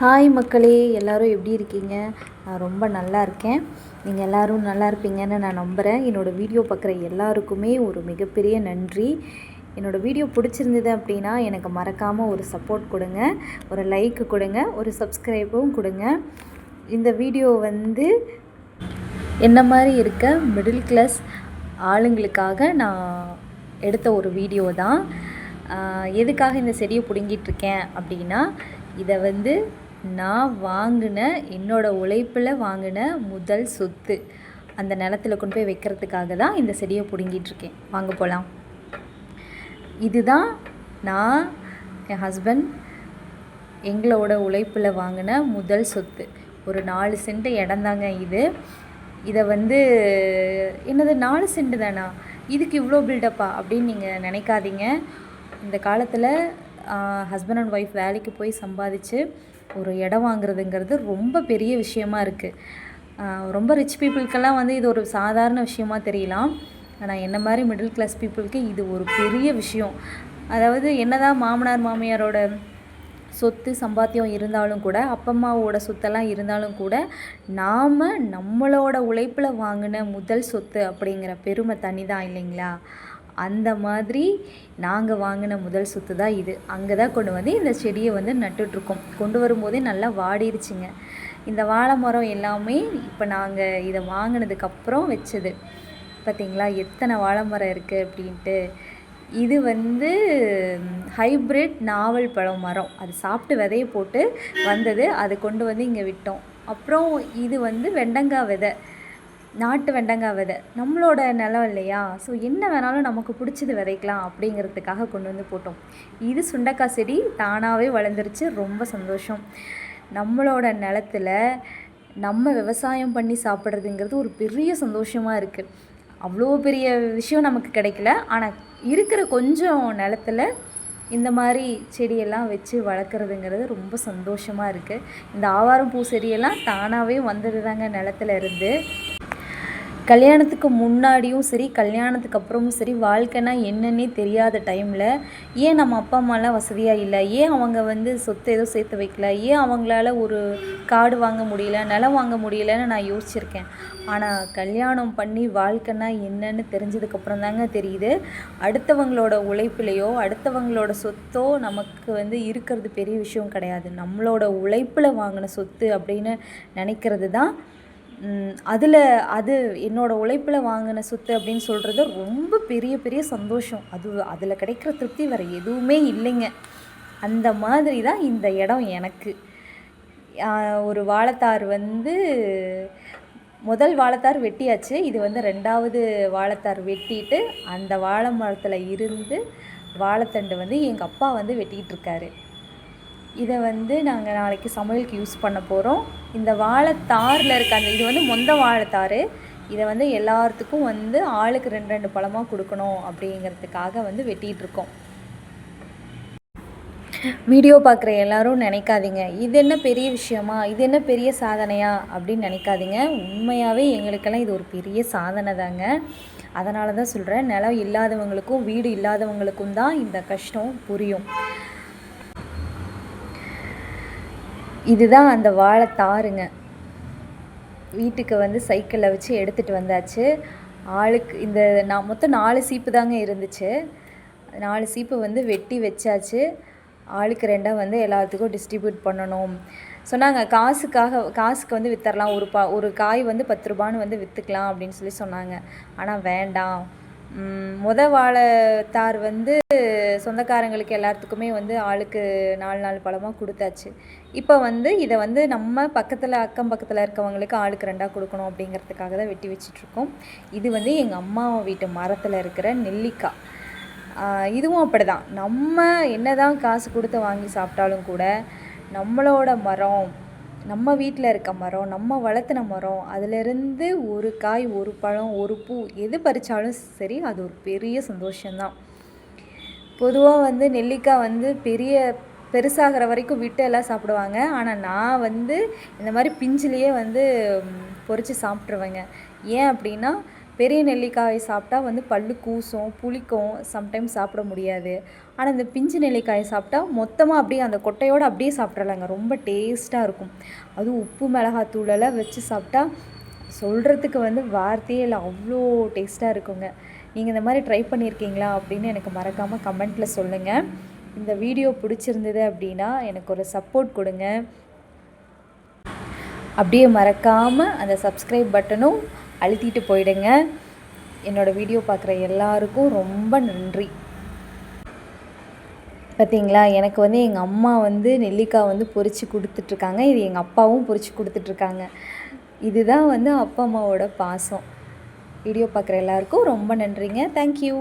Hi மக்களே. எல்லோரும் எப்படி இருக்கீங்க? நான் ரொம்ப நல்லா இருக்கேன். நீங்கள் எல்லோரும் நல்லா இருப்பீங்கன்னு நான் நம்புகிறேன் என்னோடய வீடியோ பார்க்குற எல்லாருக்குமே ஒரு மிகப்பெரிய நன்றி. என்னோடய வீடியோ பிடிச்சிருந்தது அப்படின்னா எனக்கு மறக்காமல் ஒரு சப்போர்ட் கொடுங்க. ஒரு லைக்கு கொடுங்க. ஒரு சப்ஸ்கிரைபும் கொடுங்க. இந்த வீடியோ வந்து என்ன மாதிரி இருக்க? மிடில் கிளாஸ் ஆளுங்களுக்காக நான் எடுத்த ஒரு வீடியோ தான். எதுக்காக இந்த செடியை பிடுங்கிட்டு இருக்கேன் அப்படின்னா இதை வந்து நான் வாங்கின என்னோட உழைப்பில் வாங்கின முதல் சொத்து. அந்த நிலத்துல கொண்டு போய் வைக்கிறதுக்காக தான் இந்த செடியை பிடுங்கிட்டுருக்கேன் வாங்க போகலாம் இதுதான் நான் என் ஹஸ்பண்ட் எங்களோட உழைப்பில் வாங்கின முதல் சொத்து. ஒரு நாலு சென்ட் இடந்தாங்க இது. இதை வந்து என்னது நாலு சென்ட் தானா? இதுக்கு இவ்வளோ பில்டப்பா அப்படின்னு நீங்கள் நினைக்காதீங்க. இந்த காலத்தில் ஹஸ்பண்ட் அண்ட் ஒய்ஃப் வேலைக்கு போய் சம்பாதிச்சு ஒரு இடம் வாங்குறதுங்கிறது ரொம்ப பெரிய விஷயமா இருக்குது ரொம்ப ரிச் பீப்புளுக்கெல்லாம் வந்து இது ஒரு சாதாரண விஷயமா தெரியலாம். ஆனால் என்ன மாதிரி மிடில் கிளாஸ் பீப்புளுக்கு இது ஒரு பெரிய விஷயம். அதாவது என்னதான் மாமனார் மாமியாரோட சொத்து சம்பாத்தியம் இருந்தாலும் கூட அப்பா அம்மாவோட சொத்தெல்லாம் இருந்தாலும் கூட நாம் நம்மளோட உழைப்பில் வாங்கின முதல் சொத்து அப்படிங்கிற பெருமை தனி தான் இல்லைங்களா? அந்த மாதிரி நாங்கள் வாங்கின முதல் சொத்து தான் இது. அங்கே தான் கொண்டு வந்து இந்த செடியை வந்து நட்டுட்ருக்கோம் கொண்டு வரும்போதே நல்லா வாடிருச்சுங்க. இந்த வாழை மரம் எல்லாமே இப்போ நாங்கள் இதை வாங்கினதுக்கப்புறம் வச்சது. பார்த்தீங்களா எத்தனை வாழை மரம் இருக்குது அப்படின்ட்டு. இது வந்து ஹைப்ரிட் நாவல் பழம் மரம். அது சாப்பிட்டு விதைய போட்டு வந்தது. அது கொண்டு வந்து இங்கே விட்டோம். அப்புறம் இது வந்து வெண்டங்காய் விதை. நாட்டு வெண்டங்காய் விதை நம்மளோட நிலம் இல்லையா? ஸோ என்ன வேணாலும் நமக்கு பிடிச்சது விதைக்கலாம் அப்படிங்கிறதுக்காக கொண்டு வந்து போட்டோம். இது சுண்டக்காய் செடி தானாகவே வளர்ந்துருச்சு. ரொம்ப சந்தோஷம். நம்மளோட நிலத்துல நம்ம விவசாயம் பண்ணி சாப்பிட்றதுங்கிறது ஒரு பெரிய சந்தோஷமாக இருக்குது அவ்வளோ பெரிய விஷயம் நமக்கு கிடைக்கல. ஆனால் இருக்கிற கொஞ்சம் நிலத்துல இந்த மாதிரி செடியெல்லாம் வச்சு வளர்க்குறதுங்கிறது ரொம்ப சந்தோஷமாக இருக்குது இந்த ஆவாரம் பூ செடியெல்லாம் தானாகவே வந்தது தாங்க நிலத்துல இருந்து. கல்யாணத்துக்கு முன்னாடியும் சரி கல்யாணத்துக்கு அப்புறமும் சரி வாழ்க்கைனா என்னன்னே தெரியாத டைமில் ஏன் நம்ம அப்பா அம்மாலாம் வசதியாக இல்லை? ஏன் அவங்க வந்து சொத்து எதுவும் சேர்த்து வைக்கல? ஏன் அவங்களால ஒரு காடு வாங்க முடியல நிலம் வாங்க முடியலன்னு நான் யோசிச்சிருக்கேன். ஆனால் கல்யாணம் பண்ணி வாழ்க்கைனா என்னன்னு தெரிஞ்சதுக்கப்புறம் தாங்க தெரியுது. அடுத்தவங்களோட உழைப்புலையோ அடுத்தவங்களோட சொத்தோ நமக்கு வந்து இருக்கிறது பெரிய விஷயம் கிடையாது. நம்மளோட உழைப்பில் வாங்கின சொத்து அப்படின்னு நினைக்கிறது தான் அதில் அது என்னோடய உழைப்பில் வாங்கின சொத்து அப்படின்னு சொல்கிறது ரொம்ப பெரிய பெரிய சந்தோஷம். அது அதில் கிடைக்கிற திருப்தி வேறு எதுவுமே இல்லைங்க. அந்த மாதிரி தான் இந்த இடம் எனக்கு. ஒரு வாழைத்தார் வந்து முதல் வாழைத்தார் வெட்டியாச்சு. இது வந்து ரெண்டாவது வாழைத்தார் வெட்டிட்டு அந்த வாழை மரத்தில் இருந்து வாழைத்தண்டு வந்து எங்கள் அப்பா வந்து வெட்டிகிட்டு இருக்காரு. இதை வந்து நாங்கள் நாளைக்கு சமையலுக்கு யூஸ் பண்ண போகிறோம் இந்த வாழைத்தாரில் இருக்க அந்த இது வந்து மொந்த வாழைத்தார் இதை வந்து எல்லாத்துக்கும் வந்து ஆளுக்கு ரெண்டு ரெண்டு பழமாக கொடுக்கணும் அப்படிங்கிறதுக்காக வந்து வெட்டிகிட்டு இருக்கோம். வீடியோ பார்க்குற எல்லாரும் நினைக்காதீங்க. இது என்ன பெரிய விஷயமா? இது என்ன பெரிய சாதனையா? அப்படின்னு நினைக்காதீங்க. உண்மையாகவே எங்களுக்கெல்லாம் இது ஒரு பெரிய சாதனை தாங்க. அதனால தான் சொல்கிறேன் நிலம் இல்லாதவங்களுக்கும் வீடு இல்லாதவங்களுக்கும் தான் இந்த கஷ்டம் புரியும். இதுதான் அந்த வாழைத்தாருங்க வீட்டுக்கு வந்து சைக்கிளில் வச்சு எடுத்துகிட்டு வந்தாச்சு. ஆளுக்கு இந்த நான் மொத்தம் நாலு சீப்பு தாங்க இருந்துச்சு. நாலு சீப்பு வந்து வெட்டி வச்சாச்சு. ஆளுக்கு ரெண்டாக வந்து எல்லாத்துக்கும் டிஸ்ட்ரிபியூட் பண்ணணும். சொன்னாங்க காசுக்காக காசுக்கு வந்து வித்தரலாம். ஒரு பா ஒரு காய் வந்து பத்து ரூபான்னு வந்து விற்றுக்கலாம் அப்படின்னு சொல்லி சொன்னாங்க. ஆனால் வேண்டாம். முத வாழைத்தார் வந்து சொந்தக்காரங்களுக்கு எல்லாத்துக்குமே வந்து ஆளுக்கு நாலு நாலு பழமாக கொடுத்தாச்சு. இப்போ வந்து இதை வந்து நம்ம பக்கத்தில் அக்கம் பக்கத்தில் இருக்கவங்களுக்கு ஆளுக்கு ரெண்டாக கொடுக்கணும் அப்படிங்கிறதுக்காக தான் வெட்டி வச்சிட்ருக்கோம். இது வந்து எங்கள் அம்மா வீட்டு மரத்தில் இருக்கிற நெல்லிக்காய் இதுவும் அப்படி தான் நம்ம என்ன தான் காசு கொடுத்து வாங்கி சாப்பிட்டாலும் கூட நம்மளோட மரம் நம்ம வீட்டில் இருக்க மரம் நம்ம வளர்த்துன மரம் அதிலிருந்து ஒரு காய் ஒரு பழம் ஒரு பூ எது பறித்தாலும் சரி அது ஒரு பெரிய சந்தோஷம்தான். பொதுவாக வந்து நெல்லிக்காய் வந்து பெரிய பெருசாகிற வரைக்கும் விட்டு எல்லாம் சாப்பிடுவாங்க. ஆனால் நான் வந்து இந்த மாதிரி பிஞ்சிலேயே வந்து பொறிச்சு சாப்பிட்ருவேங்க ஏன் அப்படின்னா பெரிய நெல்லிக்காய் சாப்பிட்டா வந்து பல்லு கூசும் புளிக்கும் சம்டைம்ஸ் சாப்பிட முடியாது. ஆனால் இந்த பிஞ்சு நெல்லிக்காயை சாப்பிட்டா மொத்தமாக அப்படியே அந்த கொட்டையோடு அப்படியே சாப்பிட்றலாங்க ரொம்ப டேஸ்ட்டாக இருக்கும். அதுவும் உப்பு மிளகாத்தூளெல்லாம் வச்சு சாப்பிட்டா சொல்கிறதுக்கு வந்து வார்த்தையே இல்லை. அவ்வளோ டேஸ்ட்டாக இருக்குங்க. நீங்கள் இந்த மாதிரி ட்ரை பண்ணியிருக்கீங்களா அப்படின்னு எனக்கு மறக்காமல் கமெண்ட்டில் சொல்லுங்கள் இந்த வீடியோ பிடிச்சிருந்தது அப்படின்னா எனக்கு ஒரு சப்போர்ட் கொடுங்க. அப்படியே மறக்காமல் அந்த சப்ஸ்கிரைப் பட்டனும் அழுத்திட்டு போயிடுங்க. என்னோடய வீடியோ பார்க்குற எல்லாருக்கும் ரொம்ப நன்றி. பார்த்தீங்களா எனக்கு வந்து எங்கள் அம்மா வந்து நெல்லிக்காய் வந்து பொரித்து கொடுத்துட்ருக்காங்க. இது எங்கள் அப்பாவும் பொரித்து கொடுத்துட்ருக்காங்க. இதுதான் வந்து அப்பா அம்மாவோட பாசம். வீடியோ பார்க்குற எல்லாருக்கும் ரொம்ப நன்றிங்க. தேங்க்யூ